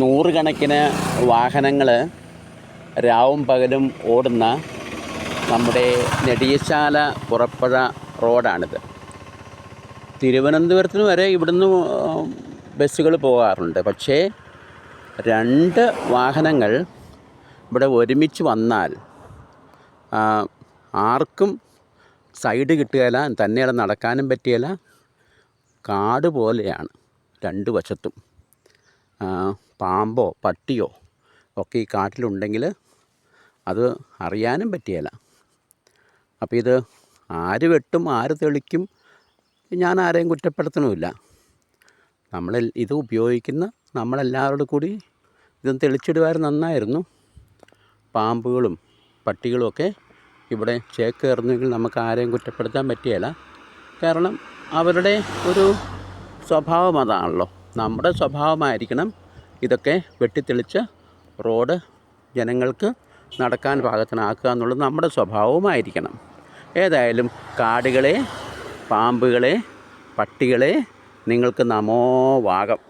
നൂറുകണക്കിന് വാഹനങ്ങൾ രാവും പകലും ഓടുന്ന നമ്മുടെ നെടിയശാല പുറപ്പുഴ റോഡാണിത്. തിരുവനന്തപുരത്തിന് വരെ ഇവിടുന്ന് ബസ്സുകൾ പോകാറുണ്ട്. പക്ഷേ രണ്ട് വാഹനങ്ങൾ ഇവിടെ ഒരുമിച്ച് വന്നാൽ ആർക്കും സൈഡ് കിട്ടുകയില്ല തന്നെയല്ല നടക്കാനും പറ്റിയില്ല. കാട് പോലെയാണ് രണ്ട് വശത്തും. പാമ്പോ പട്ടിയോ ഒക്കെ ഈ കാട്ടിലുണ്ടെങ്കിൽ അത് അറിയാനും പറ്റിയല്ല അപ്പോൾ ഇത് ആര് വെട്ടും ആര് തെളിക്കും ഞാൻ ആരെയും കുറ്റപ്പെടുത്തണമില്ല. നമ്മൾ ഇത് ഉപയോഗിക്കുന്ന നമ്മളെല്ലാവരോടും കൂടി ഇതൊന്ന് തെളിച്ചിടുമായിരുന്നു നന്നായിരുന്നു. പാമ്പുകളും പട്ടികളും ഒക്കെ ഇവിടെ ചേക്കേറുന്നെങ്കിൽ നമുക്ക് ആരെയും കുറ്റപ്പെടുത്താൻ പറ്റിയല്ല കാരണം അവരുടെ ഒരു സ്വഭാവം അതാണല്ലോ. നമ്മുടെ സ്വഭാവമായിരിക്കണം ഇതൊക്കെ വെട്ടിത്തെളിച്ച് റോഡ് ജനങ്ങൾക്ക് നടക്കാൻ പാകത്തിനാക്കുക എന്നുള്ളത് നമ്മുടെ സ്വഭാവമായിരിക്കണം ഏതായാലും കാടുകളെ പാമ്പുകളെ പട്ടികളെ നിങ്ങൾക്ക് നമോ വാകം